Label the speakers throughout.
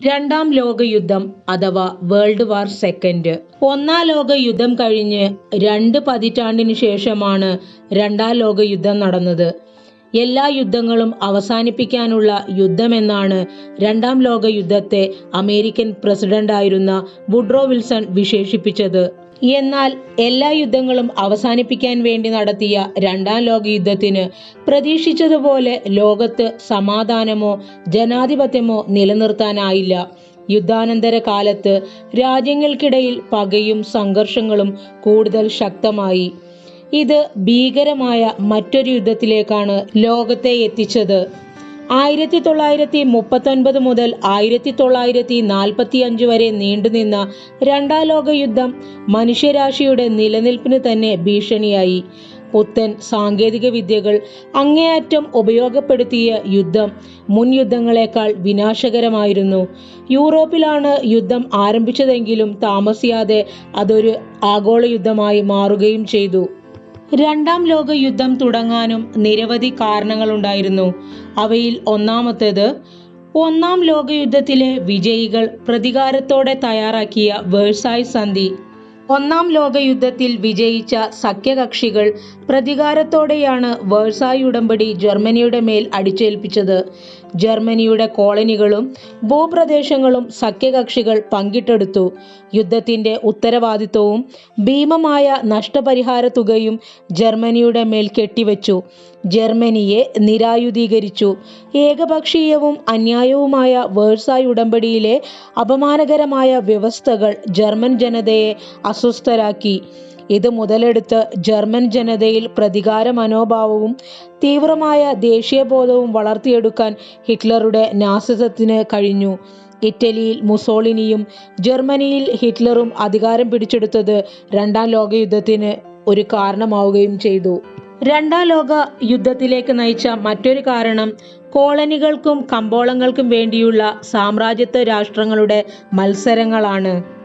Speaker 1: രണ്ടാം ലോകയുദ്ധം അഥവാ world war second. ഒന്നാം ലോകയുദ്ധം കഴിഞ്ഞ് രണ്ട് പതിറ്റാണ്ടിനു ശേഷമാണ് രണ്ടാം ലോകയുദ്ധം നടന്നത്. എല്ലാ യുദ്ധങ്ങളും അവസാനിപ്പിക്കാനുള്ള യുദ്ധമെന്നാണ് രണ്ടാം ലോകയുദ്ധത്തെ അമേരിക്കൻ പ്രസിഡന്റായിരുന്ന വുഡ്രോ വിൽസൺ വിശേഷിപ്പിച്ചത്. എന്നാൽ എല്ലാ യുദ്ധങ്ങളും അവസാനിപ്പിക്കാൻ വേണ്ടി നടത്തിയ രണ്ടാം ലോക യുദ്ധത്തിന് പ്രതീക്ഷിച്ചതുപോലെ ലോകത്ത് സമാധാനമോ ജനാധിപത്യമോ നിലനിർത്താനായില്ല. യുദ്ധാനന്തര കാലത്ത് രാജ്യങ്ങൾക്കിടയിൽ പകയും സംഘർഷങ്ങളും കൂടുതൽ ശക്തമായി. ഇത് ഭീകരമായ മറ്റൊരു യുദ്ധത്തിലേക്കാണ് ലോകത്തെ എത്തിച്ചത്. ആയിരത്തി തൊള്ളായിരത്തി മുപ്പത്തൊൻപത് മുതൽ ആയിരത്തി തൊള്ളായിരത്തി നാൽപ്പത്തി അഞ്ച് വരെ നീണ്ടുനിന്ന രണ്ടാം ലോക യുദ്ധം മനുഷ്യരാശിയുടെ നിലനിൽപ്പിന് തന്നെ ഭീഷണിയായി. പുത്തൻ സാങ്കേതിക വിദ്യകൾ അങ്ങേയറ്റം ഉപയോഗപ്പെടുത്തിയ യുദ്ധം മുൻ യുദ്ധങ്ങളെക്കാൾ വിനാശകരമായിരുന്നു. യൂറോപ്പിലാണ് യുദ്ധം ആരംഭിച്ചതെങ്കിലും താമസിയാതെ അതൊരു ആഗോള യുദ്ധമായി മാറുകയും ചെയ്തു. രണ്ടാം ലോക യുദ്ധം തുടങ്ങാനും നിരവധി കാരണങ്ങളുണ്ടായിരുന്നു. അവയിൽ ഒന്നാമത്തേത് ഒന്നാം ലോകയുദ്ധത്തിലെ വിജയികൾ പ്രതികാരത്തോടെ തയ്യാറാക്കിയ വേഴ്സായ് സന്ധി. ഒന്നാം ലോകയുദ്ധത്തിൽ വിജയിച്ച സഖ്യകക്ഷികൾ പ്രതികാരത്തോടെയാണ് വേഴ്സായ് ഉടമ്പടി ജർമ്മനിയുടെ മേൽ അടിച്ചേൽപ്പിച്ചത്. ജർമ്മനിയുടെ കോളനികളും ഭൂപ്രദേശങ്ങളും സഖ്യകക്ഷികൾ പങ്കിട്ടെടുത്തു. യുദ്ധത്തിന്റെ ഉത്തരവാദിത്വവും ഭീമമായ നഷ്ടപരിഹാര തുകയും ജർമ്മനിയുടെ മേൽ കെട്ടിവെച്ചു. ജർമ്മനിയെ നിരായുധീകരിച്ചു. ഏകപക്ഷീയവും അന്യായവുമായ വേഴ്സായ് ഉടമ്പടിയിലെ അപമാനകരമായ വ്യവസ്ഥകൾ ജർമ്മൻ ജനതയെ അസ്വസ്ഥരാക്കി. ഇത് മുതലെടുത്ത് ജർമ്മൻ ജനതയിൽ പ്രതികാര മനോഭാവവും തീവ്രമായ ദേശീയബോധവും വളർത്തിയെടുക്കാൻ ഹിറ്റ്ലറുടെ നാസിസത്തിന് കഴിഞ്ഞു. ഇറ്റലിയിൽ മുസോളിനിയും ജർമ്മനിയിൽ ഹിറ്റ്ലറും അധികാരം പിടിച്ചെടുത്തത് രണ്ടാം ലോകയുദ്ധത്തിന് ഒരു കാരണമാവുകയും ചെയ്തു. രണ്ടാം ലോക യുദ്ധത്തിലേക്ക് നയിച്ച മറ്റൊരു കാരണം കോളനികൾക്കും കമ്പോളങ്ങൾക്കും വേണ്ടിയുള്ള സാമ്രാജ്യത്വ രാഷ്ട്രങ്ങളുടെ മത്സരങ്ങളാണ്.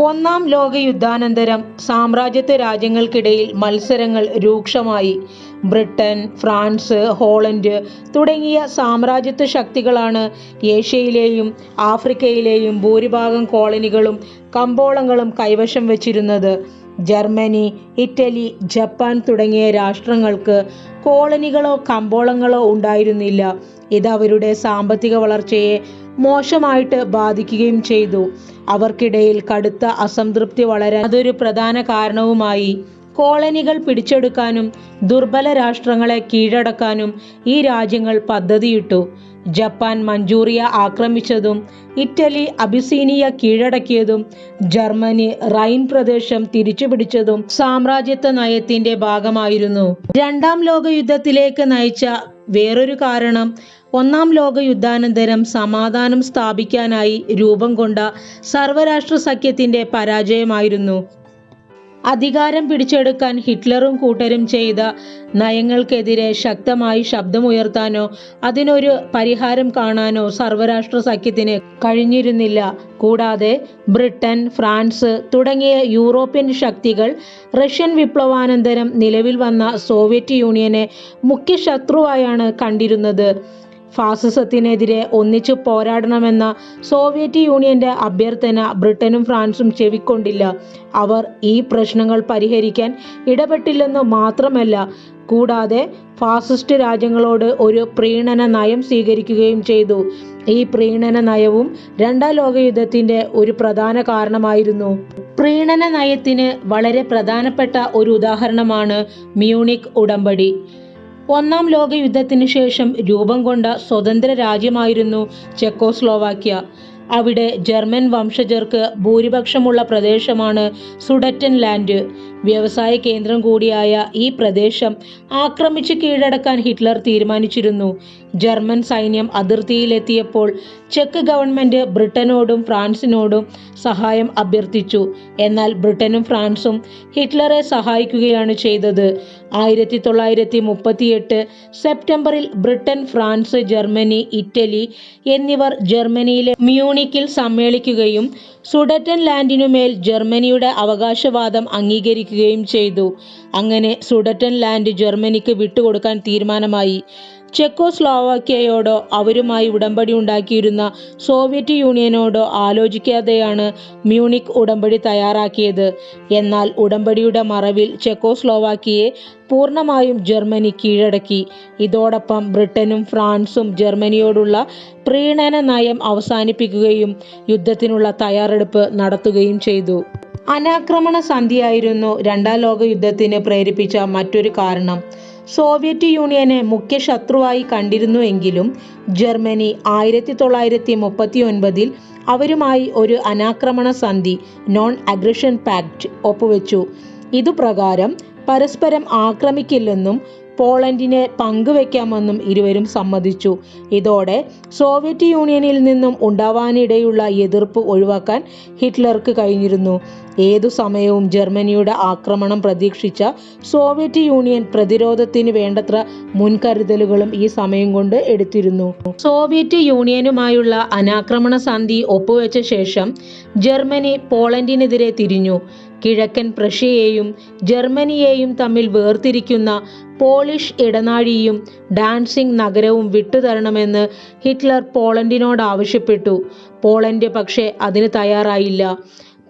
Speaker 1: ഒന്നാം ലോകയുദ്ധാനന്തരം സാമ്രാജ്യത്വ രാജ്യങ്ങൾക്കിടയിൽ മത്സരങ്ങൾ രൂക്ഷമായി. ബ്രിട്ടൻ ഫ്രാൻസ് ഹോളണ്ട് തുടങ്ങിയ സാമ്രാജ്യത്വ ശക്തികളാണ് ഏഷ്യയിലെയും ആഫ്രിക്കയിലെയും ഭൂരിഭാഗം കോളനികളും കമ്പോളങ്ങളും കൈവശം വച്ചിരുന്നത്. ജർമ്മനി ഇറ്റലി ജപ്പാൻ തുടങ്ങിയ രാഷ്ട്രങ്ങൾക്ക് കോളനികളോ കമ്പോളങ്ങളോ ഉണ്ടായിരുന്നില്ല. ഇത് അവരുടെ സാമ്പത്തിക വളർച്ചയെ മോശമായിട്ട് ബാധിക്കുകയും ചെയ്തു. അവർക്കിടയിൽ കടുത്ത അസംതൃപ്തി വളരാൻ അതൊരു പ്രധാന കാരണവുമായി കോളനികൾ പിടിച്ചെടുക്കാനും ദുർബല രാഷ്ട്രങ്ങളെ കീഴടക്കാനും ഈ രാജ്യങ്ങൾ പദ്ധതിയിട്ടു. ജപ്പാൻ മഞ്ചൂറിയ ആക്രമിച്ചതും ഇറ്റലി അബിസീനിയ കീഴടക്കിയതും ജർമ്മനി റൈൻ പ്രദേശം തിരിച്ചുപിടിച്ചതും സാമ്രാജ്യത്വ നയത്തിന്റെ ഭാഗമായിരുന്നു. രണ്ടാം ലോക യുദ്ധത്തിലേക്ക് നയിച്ച വേറൊരു കാരണം ഒന്നാം ലോകയുദ്ധാനന്തരം സമാധാനം സ്ഥാപിക്കാനായി രൂപം കൊണ്ട സർവരാഷ്ട്ര സഖ്യത്തിന്റെ പരാജയമായിരുന്നു. അധികാരം പിടിച്ചെടുക്കാൻ ഹിറ്റ്ലറും കൂട്ടരും ചെയ്ത നയങ്ങൾക്കെതിരെ ശക്തമായി ശബ്ദമുയർത്താനോ അതിനൊരു പരിഹാരം കാണാനോ സർവരാഷ്ട്ര സഖ്യത്തിന് കഴിഞ്ഞിരുന്നില്ല. കൂടാതെ ബ്രിട്ടൻ ഫ്രാൻസ് തുടങ്ങിയ യൂറോപ്യൻ ശക്തികൾ റഷ്യൻ വിപ്ലവാനന്തരം നിലവിൽ വന്ന സോവിയറ്റ് യൂണിയനെ മുഖ്യ ശത്രുവായാണ് കണ്ടിരുന്നത്. ഫാസിസത്തിനെതിരെ ഒന്നിച്ചു പോരാടണമെന്ന സോവിയറ്റ് യൂണിയന്റെ അഭ്യർത്ഥന ബ്രിട്ടനും ഫ്രാൻസും ചെവിക്കൊണ്ടില്ല. അവർ ഈ പ്രശ്നങ്ങൾ പരിഹരിക്കാൻ ഇടപെട്ടില്ലെന്ന് മാത്രമല്ല കൂടാതെ ഫാസിസ്റ്റ് രാജ്യങ്ങളോട് ഒരു പ്രീണന നയം സ്വീകരിക്കുകയും ചെയ്തു. ഈ പ്രീണന നയവും രണ്ടാം ലോകയുദ്ധത്തിന്റെ ഒരു പ്രധാന കാരണമായിരുന്നു. പ്രീണന നയത്തിന് വളരെ പ്രധാനപ്പെട്ട ഒരു ഉദാഹരണമാണ് മ്യൂണിക് ഉടമ്പടി. ഒന്നാം ലോക യുദ്ധത്തിനു ശേഷം രൂപം കൊണ്ട സ്വതന്ത്ര രാജ്യമായിരുന്നു ചെക്കോസ്ലോവാക്യ. അവിടെ ജർമ്മൻ വംശജർക്ക് ഭൂരിപക്ഷമുള്ള പ്രദേശമാണ് സുഡറ്റൻ ലാൻഡ് വ്യവസായ കേന്ദ്രം കൂടിയായ ഈ പ്രദേശം ആക്രമിച്ച് കീഴടക്കാൻ ഹിറ്റ്ലർ തീരുമാനിച്ചിരുന്നു. ജർമ്മൻ സൈന്യം അതിർത്തിയിലെത്തിയപ്പോൾ ചെക്ക് ഗവൺമെന്റ് ബ്രിട്ടനോടും ഫ്രാൻസിനോടും സഹായം അഭ്യർത്ഥിച്ചു. എന്നാൽ ബ്രിട്ടനും ഫ്രാൻസും ഹിറ്റ്ലറെ സഹായിക്കുകയാണ് ചെയ്തത്. ആയിരത്തി തൊള്ളായിരത്തി മുപ്പത്തിയെട്ട് സെപ്റ്റംബറിൽ ബ്രിട്ടൻ ഫ്രാൻസ് ജർമ്മനി ഇറ്റലി എന്നിവർ ജർമ്മനിയിലെ മ്യൂണിക്കിൽ സമ്മേളിക്കുകയും സുഡറ്റൻ ലാൻഡിനുമേൽ ജർമ്മനിയുടെ അവകാശവാദം അംഗീകരിക്കുകയും ചെയ്തു. അങ്ങനെ സുഡറ്റൻ ലാൻഡ് ജർമ്മനിക്ക് വിട്ടുകൊടുക്കാൻ തീരുമാനമായി. ചെക്കോസ്ലോവാക്യയോടോ അവരുമായി ഉടമ്പടി ഉണ്ടാക്കിയിരുന്ന സോവിയറ്റ് യൂണിയനോടോ ആലോചിക്കാതെയാണ് മ്യൂണിക് ഉടമ്പടി തയ്യാറാക്കിയത്. എന്നാൽ ഉടമ്പടിയുടെ മറവിൽ ചെക്കോസ്ലോവാക്കിയെ പൂർണമായും ജർമ്മനി കീഴടക്കി. ഇതോടൊപ്പം ബ്രിട്ടനും ഫ്രാൻസും ജർമ്മനിയോടുള്ള പ്രീണന നയം അവസാനിപ്പിക്കുകയും യുദ്ധത്തിനുള്ള തയ്യാറെടുപ്പ് നടത്തുകയും ചെയ്തു. അനാക്രമണ സന്ധിയായിരുന്നു രണ്ടാം ലോക യുദ്ധത്തിന് പ്രേരിപ്പിച്ച മറ്റൊരു കാരണം. സോവിയറ്റ് യൂണിയനെ മുഖ്യ ശത്രുവായി കണ്ടിരുന്നുവെങ്കിലും ജർമ്മനി ആയിരത്തി തൊള്ളായിരത്തി മുപ്പത്തി ഒൻപതിൽ അവരുമായി ഒരു അനാക്രമണ സന്ധി നോൺ അഗ്രഷൻ പാക്ട് ഒപ്പുവെച്ചു. ഇതുപ്രകാരം പരസ്പരം ആക്രമിക്കില്ലെന്നും പോളണ്ടിനെ പങ്കുവെക്കാമെന്നും ഇരുവരും സമ്മതിച്ചു. ഇതോടെ സോവിയറ്റ് യൂണിയനിൽ നിന്നും ഉണ്ടാവാനിടയുള്ള എതിർപ്പ് ഒഴിവാക്കാൻ ഹിറ്റ്ലർക്ക് കഴിഞ്ഞിരുന്നു. ഏതു സമയവും ജർമ്മനിയുടെ ആക്രമണം പ്രതീക്ഷിച്ച സോവിയറ്റ് യൂണിയൻ പ്രതിരോധത്തിന് വേണ്ടത്ര മുൻകരുതലുകളും ഈ സമയം കൊണ്ട് എടുത്തിരുന്നു. സോവിയറ്റ് യൂണിയനുമായുള്ള അനാക്രമണ സന്ധി ഒപ്പുവെച്ച ശേഷം ജർമ്മനി പോളണ്ടിനെതിരെ തിരിഞ്ഞു. കിഴക്കൻ പ്രഷ്യയെയും ജർമ്മനിയെയും തമ്മിൽ വേർതിരിക്കുന്ന പോളിഷ് ഇടനാഴിയും ഡാൻസിംഗ് നഗരവും വിട്ടുതരണമെന്ന് ഹിറ്റ്ലർ പോളണ്ടിനോട് ആവശ്യപ്പെട്ടു. പോളണ്ട് പക്ഷേ അതിന് തയ്യാറായില്ല.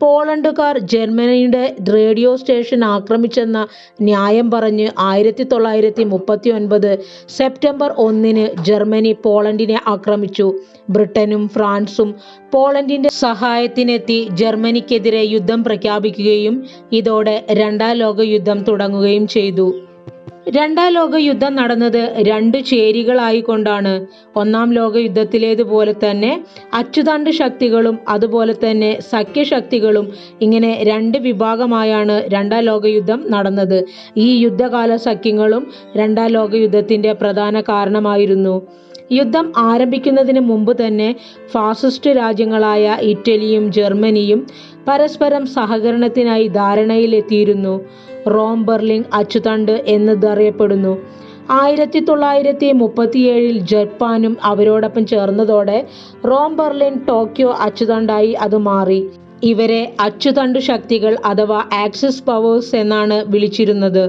Speaker 1: പോളണ്ടുകാർ ജർമ്മനിയുടെ റേഡിയോ സ്റ്റേഷൻ ആക്രമിച്ചെന്ന ന്യായം പറഞ്ഞ് ആയിരത്തി തൊള്ളായിരത്തി മുപ്പത്തി ഒൻപത് സെപ്റ്റംബർ ഒന്നിന് ജർമ്മനി പോളണ്ടിനെ ആക്രമിച്ചു. ബ്രിട്ടനും ഫ്രാൻസും പോളണ്ടിന്റെ സഹായത്തിനെത്തി ജർമ്മനിക്കെതിരെ യുദ്ധം പ്രഖ്യാപിക്കുകയും ഇതോടെ രണ്ടാം ലോകയുദ്ധം തുടങ്ങുകയും ചെയ്തു. രണ്ടാം ലോക യുദ്ധം നടന്നത് രണ്ട് ചേരികളായിക്കൊണ്ടാണ്. ഒന്നാം ലോക യുദ്ധത്തിലേതുപോലെ തന്നെ അച്ചുതണ്ട് ശക്തികളും അതുപോലെ തന്നെ സഖ്യശക്തികളും ഇങ്ങനെ രണ്ട് വിഭാഗമായാണ് രണ്ടാം ലോക യുദ്ധം നടന്നത്. ഈ യുദ്ധകാല സഖ്യങ്ങളും രണ്ടാം ലോക യുദ്ധത്തിന്റെ പ്രധാന കാരണമായിരുന്നു. യുദ്ധം ആരംഭിക്കുന്നതിന് മുമ്പ് തന്നെ ഫാസിസ്റ്റ് രാജ്യങ്ങളായ ഇറ്റലിയും ജർമ്മനിയും പരസ്പരം സഹകരണത്തിനായി ധാരണയിലെത്തിയിരുന്നു. റോം ബെർലിംഗ് അച്ചുതണ്ട് എന്നതറിയപ്പെടുന്നു. ആയിരത്തി തൊള്ളായിരത്തി മുപ്പത്തിയേഴിൽ ജപ്പാനും അവരോടൊപ്പം ചേർന്നതോടെ റോം ബെർലിൻ ടോക്കിയോ അച്ചുതണ്ടായി അത് മാറി. ഇവരെ അച്ചുതണ്ടു ശക്തികൾ അഥവാ ആക്സിസ് പവേഴ്സ് എന്നാണ് വിളിച്ചിരുന്നത്.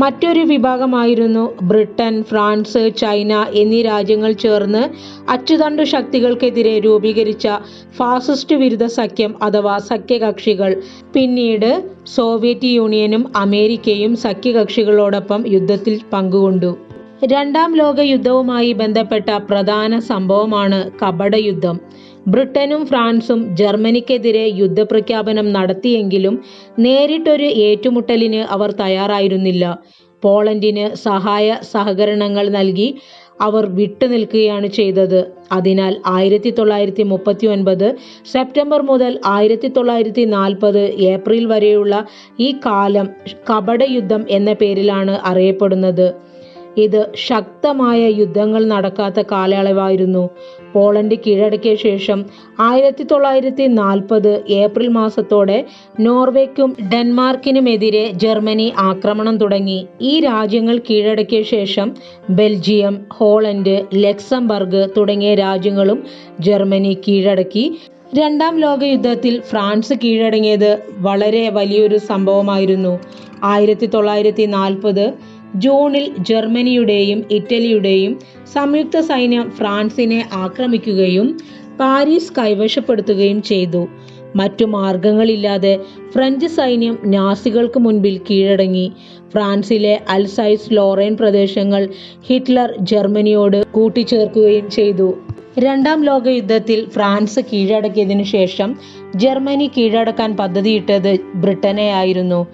Speaker 1: മറ്റൊരു വിഭാഗമായിരുന്നു ബ്രിട്ടൻ ഫ്രാൻസ് ചൈന എന്നീ രാജ്യങ്ങൾ ചേർന്ന് അച്ചുതണ്ടു ശക്തികൾക്കെതിരെ രൂപീകരിച്ച ഫാസിസ്റ്റ് വിരുദ്ധ സഖ്യം അഥവാ സഖ്യകക്ഷികൾ. പിന്നീട് സോവിയറ്റ് യൂണിയനും അമേരിക്കയും സഖ്യകക്ഷികളോടൊപ്പം യുദ്ധത്തിൽ പങ്കുകൊണ്ടു. രണ്ടാം ലോക യുദ്ധവുമായി ബന്ധപ്പെട്ട പ്രധാന സംഭവമാണ് കപട യുദ്ധം ബ്രിട്ടനും ഫ്രാൻസും ജർമ്മനിക്കെതിരെ യുദ്ധപ്രഖ്യാപനം നടത്തിയെങ്കിലും നേരിട്ടൊരു ഏറ്റുമുട്ടലിന് അവർ തയ്യാറായിരുന്നില്ല. പോളണ്ടിന് സഹായ സഹകരണങ്ങൾ നൽകി അവർ വിട്ടുനിൽക്കുകയാണ് ചെയ്തത്. അതിനാൽ ആയിരത്തി തൊള്ളായിരത്തി മുപ്പത്തി ഒൻപത് സെപ്റ്റംബർ മുതൽ ആയിരത്തി തൊള്ളായിരത്തി നാൽപ്പത് ഏപ്രിൽ വരെയുള്ള ഈ കാലം കപട യുദ്ധം എന്ന പേരിലാണ് അറിയപ്പെടുന്നത്. ഇത് ശക്തമായ യുദ്ധങ്ങൾ നടക്കാത്ത കാലയളവായിരുന്നു. പോളണ്ട് കീഴടക്കിയ ശേഷം ആയിരത്തി തൊള്ളായിരത്തി നാൽപ്പത് ഏപ്രിൽ മാസത്തോടെ നോർവേക്കും ഡെൻമാർക്കിനുമെതിരെ ജർമ്മനി ആക്രമണം തുടങ്ങി. ഈ രാജ്യങ്ങൾ കീഴടക്കിയ ശേഷം ബെൽജിയം ഹോളണ്ട് ലക്സംബർഗ് തുടങ്ങിയ രാജ്യങ്ങളും ജർമ്മനി കീഴടക്കി. രണ്ടാം ലോക യുദ്ധത്തിൽ ഫ്രാൻസ് കീഴടങ്ങിയത് വളരെ വലിയൊരു സംഭവമായിരുന്നു. ആയിരത്തി തൊള്ളായിരത്തി നാൽപ്പത് ജൂണിൽ ജർമ്മനിയുടെയും ഇറ്റലിയുടെയും സംയുക്ത സൈന്യം ഫ്രാൻസിനെ ആക്രമിക്കുകയും പാരീസ് കൈവശപ്പെടുത്തുകയും ചെയ്തു. മറ്റു മാർഗങ്ങളില്ലാതെ ഫ്രഞ്ച് സൈന്യം നാസികൾക്ക് മുൻപിൽ കീഴടങ്ങി. ഫ്രാൻസിലെ അൽസൈസ് ലോറൈൻ പ്രദേശങ്ങൾ ഹിറ്റ്ലർ ജർമ്മനിയോട് കൂട്ടിച്ചേർക്കുകയും ചെയ്തു. രണ്ടാം ലോക യുദ്ധത്തിൽ ഫ്രാൻസ് കീഴടക്കിയതിനു ശേഷം ജർമ്മനി കീഴടക്കാൻ പദ്ധതിയിട്ടത് ബ്രിട്ടനെയായിരുന്നു.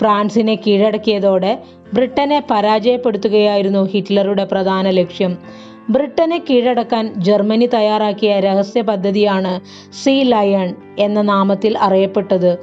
Speaker 1: ഫ്രാൻസിനെ കീഴടക്കിയതോടെ ബ്രിട്ടനെ പരാജയപ്പെടുത്തുകയായിരുന്നു ഹിറ്റ്ലറുടെ പ്രധാന ലക്ഷ്യം. ബ്രിട്ടനെ കീഴടക്കാൻ ജർമ്മനി തയ്യാറാക്കിയ രഹസ്യ പദ്ധതിയാണ് സീ ലയൺ എന്ന നാമത്തിൽ അറിയപ്പെട്ടത്.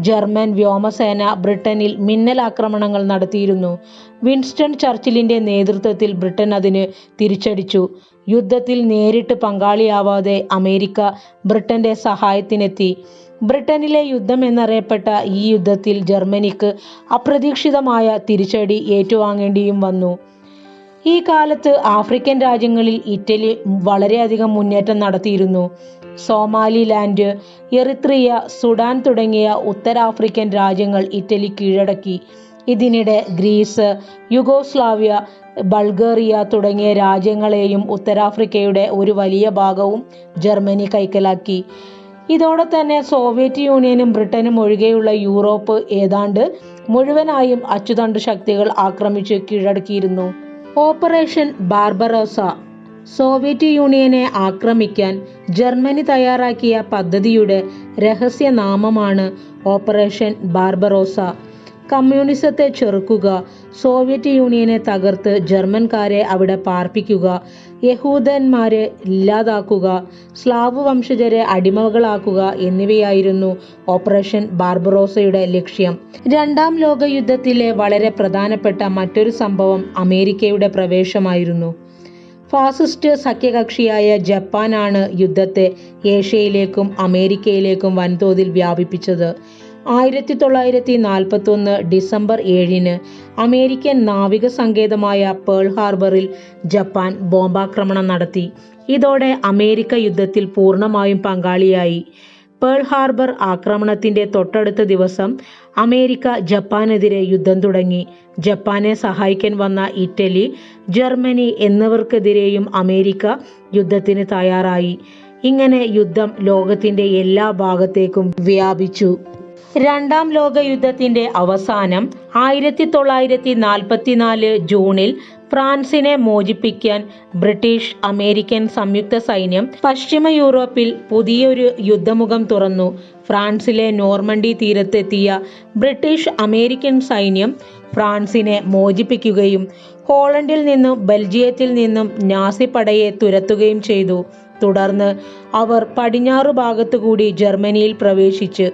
Speaker 1: ജർമ്മൻ വ്യോമസേന ബ്രിട്ടനിൽ മിന്നൽ ആക്രമണങ്ങൾ നടത്തിയിരുന്നു. വിൻസ്റ്റൺ ചർച്ചിലിന്റെ നേതൃത്വത്തിൽ ബ്രിട്ടൻ അതിന് തിരിച്ചടിച്ചു. യുദ്ധത്തിൽ നേരിട്ട് പങ്കാളിയാവാതെ അമേരിക്ക ബ്രിട്ടന്റെ സഹായത്തിനെത്തി. ബ്രിട്ടനിലെ യുദ്ധം എന്നറിയപ്പെട്ട ഈ യുദ്ധത്തിൽ ജർമ്മനിക്ക് അപ്രതീക്ഷിതമായ തിരിച്ചടി ഏറ്റുവാങ്ങേണ്ടിയും വന്നു. ഈ കാലത്ത് ആഫ്രിക്കൻ രാജ്യങ്ങളിൽ ഇറ്റലി വളരെയധികം മുന്നേറ്റം നടത്തിയിരുന്നു. സോമാലിലാൻഡ് എറിത്രിയ സുഡാൻ തുടങ്ങിയ ഉത്തരാഫ്രിക്കൻ രാജ്യങ്ങൾ ഇറ്റലി കീഴടക്കി. ഇതിനിടെ ഗ്രീസ് യുഗോസ്ലാവിയ ബൾഗേറിയ തുടങ്ങിയ രാജ്യങ്ങളെയും ഉത്തരാഫ്രിക്കയുടെ ഒരു വലിയ ഭാഗവും ജർമ്മനി കൈക്കലാക്കി. ഇതോടെ തന്നെ സോവിയറ്റ് യൂണിയനും ബ്രിട്ടനും ഒഴികെയുള്ള യൂറോപ്പ് ഏതാണ്ട് മുഴുവനായും അച്ചുതണ്ട് ശക്തികൾ ആക്രമിച്ച് കീഴടക്കിയിരുന്നു. ഓപ്പറേഷൻ ബാർബറോസ സോവിയറ്റ് യൂണിയനെ ആക്രമിക്കാൻ ജർമ്മനി തയ്യാറാക്കിയ പദ്ധതിയുടെ രഹസ്യനാമമാണ് ഓപ്പറേഷൻ ബാർബറോസ. കമ്മ്യൂണിസത്തെ ചെറുക്കുക. സോവിയറ്റ് യൂണിയനെ തകർത്ത് ജർമ്മൻകാരെ അവിടെ പാർപ്പിക്കുക. യഹൂദന്മാരെ ഇല്ലാതാക്കുക. സ്ലാവ് വംശജരെ അടിമകളാക്കുക എന്നിവയായിരുന്നു ഓപ്പറേഷൻ ബാർബറോസയുടെ ലക്ഷ്യം. രണ്ടാം ലോക യുദ്ധത്തിലെ വളരെ പ്രധാനപ്പെട്ട മറ്റൊരു സംഭവം അമേരിക്കയുടെ പ്രവേശമായിരുന്നു. ഫാസിസ്റ്റ് സഖ്യകക്ഷിയായ ജപ്പാനാണ് യുദ്ധത്തെ ഏഷ്യയിലേക്കും അമേരിക്കയിലേക്കും വൻതോതിൽ വ്യാപിപ്പിച്ചത്. ആയിരത്തി തൊള്ളായിരത്തി നാൽപ്പത്തൊന്ന് ഡിസംബർ ഏഴിന് അമേരിക്കൻ നാവിക സങ്കേതമായ പേൾ ഹാർബറിൽ ജപ്പാൻ ബോംബാക്രമണം നടത്തി. ഇതോടെ അമേരിക്ക യുദ്ധത്തിൽ പൂർണമായും പങ്കാളിയായി. പേൾ ഹാർബർ ആക്രമണത്തിന്റെ തൊട്ടടുത്ത ദിവസം അമേരിക്ക ജപ്പാനെതിരെ യുദ്ധം തുടങ്ങി. ജപ്പാനെ സഹായിക്കാൻ വന്ന ഇറ്റലി ജർമ്മനി എന്നിവർക്കെതിരെയും അമേരിക്ക യുദ്ധത്തിന് തയ്യാറായി. ഇങ്ങനെ യുദ്ധം ലോകത്തിന്റെ എല്ലാ ഭാഗത്തേക്കും വ്യാപിച്ചു. രണ്ടാം ലോക യുദ്ധത്തിന്റെ അവസാനം ആയിരത്തി തൊള്ളായിരത്തി നാൽപ്പത്തിനാല് ജൂണിൽ ഫ്രാൻസിനെ മോചിപ്പിക്കാൻ ബ്രിട്ടീഷ് അമേരിക്കൻ സംയുക്ത സൈന്യം പശ്ചിമ യൂറോപ്പിൽ പുതിയൊരു യുദ്ധമുഖം തുറന്നു. ഫ്രാൻസിലെ നോർമണ്ടി തീരത്തെത്തിയ ബ്രിട്ടീഷ് അമേരിക്കൻ സൈന്യം ഫ്രാൻസിനെ മോചിപ്പിക്കുകയും ഹോളണ്ടിൽ നിന്നും ബെൽജിയത്തിൽ നിന്നും നാസി പടയെ തുരത്തുകയും ചെയ്തു. തുടർന്ന് അവർ പടിഞ്ഞാറു ഭാഗത്തുകൂടി ജർമ്മനിയിൽ പ്രവേശിച്ച്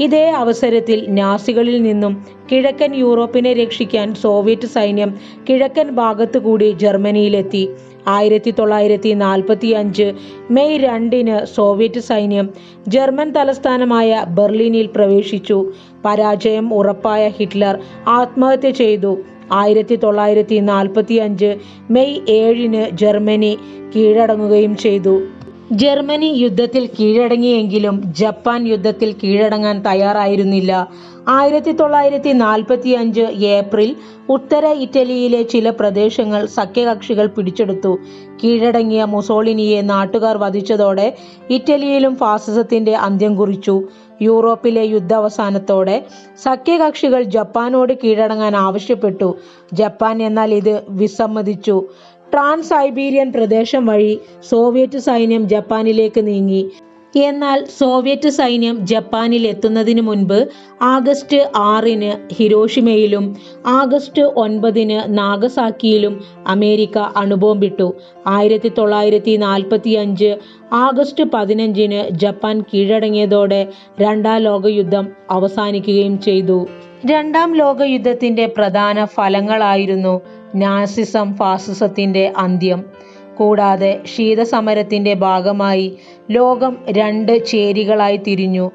Speaker 1: ഇതേ അവസരത്തിൽ നാസികളിൽ നിന്നും കിഴക്കൻ യൂറോപ്പിനെ രക്ഷിക്കാൻ സോവിയറ്റ് സൈന്യം കിഴക്കൻ ഭാഗത്തുകൂടി ജർമ്മനിയിലെത്തി. ആയിരത്തി തൊള്ളായിരത്തി നാൽപ്പത്തി അഞ്ച് മെയ് രണ്ടിന് സോവിയറ്റ് സൈന്യം ജർമ്മൻ തലസ്ഥാനമായ ബെർലിനിൽ പ്രവേശിച്ചു. പരാജയം ഉറപ്പായ ഹിറ്റ്ലർ ആത്മഹത്യ ചെയ്തു. ആയിരത്തി തൊള്ളായിരത്തി നാൽപ്പത്തി അഞ്ച് മെയ് ഏഴിന് ജർമ്മനി കീഴടങ്ങുകയും ചെയ്തു. ജർമ്മനി യുദ്ധത്തിൽ കീഴടങ്ങിയെങ്കിലും ജപ്പാൻ യുദ്ധത്തിൽ കീഴടങ്ങാൻ തയ്യാറായിരുന്നില്ല. ആയിരത്തി തൊള്ളായിരത്തി നാൽപ്പത്തി അഞ്ച് ഏപ്രിൽ ഉത്തര ഇറ്റലിയിലെ ചില പ്രദേശങ്ങൾ സഖ്യകക്ഷികൾ പിടിച്ചെടുത്തു. കീഴടങ്ങിയ മുസോളിനിയെ നാട്ടുകാർ വധിച്ചതോടെ ഇറ്റലിയിലും ഫാസിസത്തിന്റെ അന്ത്യം കുറിച്ചു. യൂറോപ്പിലെ യുദ്ധാവസാനത്തോടെ സഖ്യകക്ഷികൾ ജപ്പാനോട് കീഴടങ്ങാൻ ആവശ്യപ്പെട്ടു. ജപ്പാൻ എന്നാൽ ഇത് വിസമ്മതിച്ചു. ട്രാൻസ് സൈബീരിയൻ പ്രദേശം വഴി സോവിയറ്റ് സൈന്യം ജപ്പാനിലേക്ക് നീങ്ങി. എന്നാൽ സോവിയറ്റ് സൈന്യം ജപ്പാനിൽ എത്തുന്നതിന് മുൻപ് ആഗസ്റ്റ് ആറിന് ഹിരോഷിമയിലും ആഗസ്റ്റ് ഒൻപതിന് നാഗസാക്കിയിലും അമേരിക്ക അണുബോംബിട്ടു. ആയിരത്തി തൊള്ളായിരത്തി നാൽപ്പത്തി അഞ്ച് ആഗസ്റ്റ് പതിനഞ്ചിന് ജപ്പാൻ കീഴടങ്ങിയതോടെ രണ്ടാം ലോകയുദ്ധം അവസാനിക്കുകയും ചെയ്തു. രണ്ടാം ലോകയുദ്ധത്തിന്റെ പ്രധാന ഫലങ്ങളായിരുന്നു നാസിസം ഫാസിസത്തിന്റെ അന്ത്യം. കൂടാതെ ശീതസമരത്തിന്റെ ഭാഗമായി ലോകം രണ്ട് ചേരികളായി തിരിഞ്ഞു.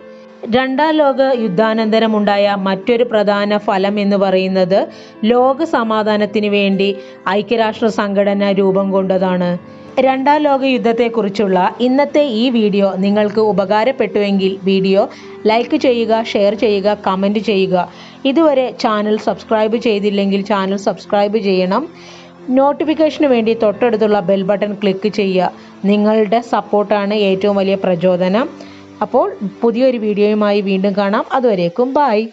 Speaker 1: രണ്ടാം ലോക യുദ്ധാനന്തരമുണ്ടായ മറ്റൊരു പ്രധാന ഫലം എന്ന് പറയുന്നത് ലോക സമാധാനത്തിന് വേണ്ടി ഐക്യരാഷ്ട്ര സംഘടന രൂപം കൊണ്ടതാണ്. രണ്ടാം ലോക യുദ്ധത്തെക്കുറിച്ചുള്ള ഇന്നത്തെ ഈ വീഡിയോ നിങ്ങൾക്ക് ഉപകാരപ്പെട്ടുവെങ്കിൽ വീഡിയോ ലൈക്ക് ചെയ്യുക ഷെയർ ചെയ്യുക കമന്റ് ചെയ്യുക. ഇതുവരെ ചാനൽ സബ്സ്ക്രൈബ് ചെയ്തില്ലെങ്കിൽ ചാനൽ സബ്സ്ക്രൈബ് ചെയ്യണം. നോട്ടിഫിക്കേഷന് വേണ്ടി തൊട്ടടുത്തുള്ള ബെൽ ബട്ടൺ ക്ലിക്ക് ചെയ്യുക. നിങ്ങളുടെ സപ്പോർട്ടാണ് ഏറ്റവും വലിയ പ്രചോദനം. അപ്പോൾ പുതിയൊരു വീഡിയോയുമായി വീണ്ടും കാണാം. അതുവരേക്കും ബായ്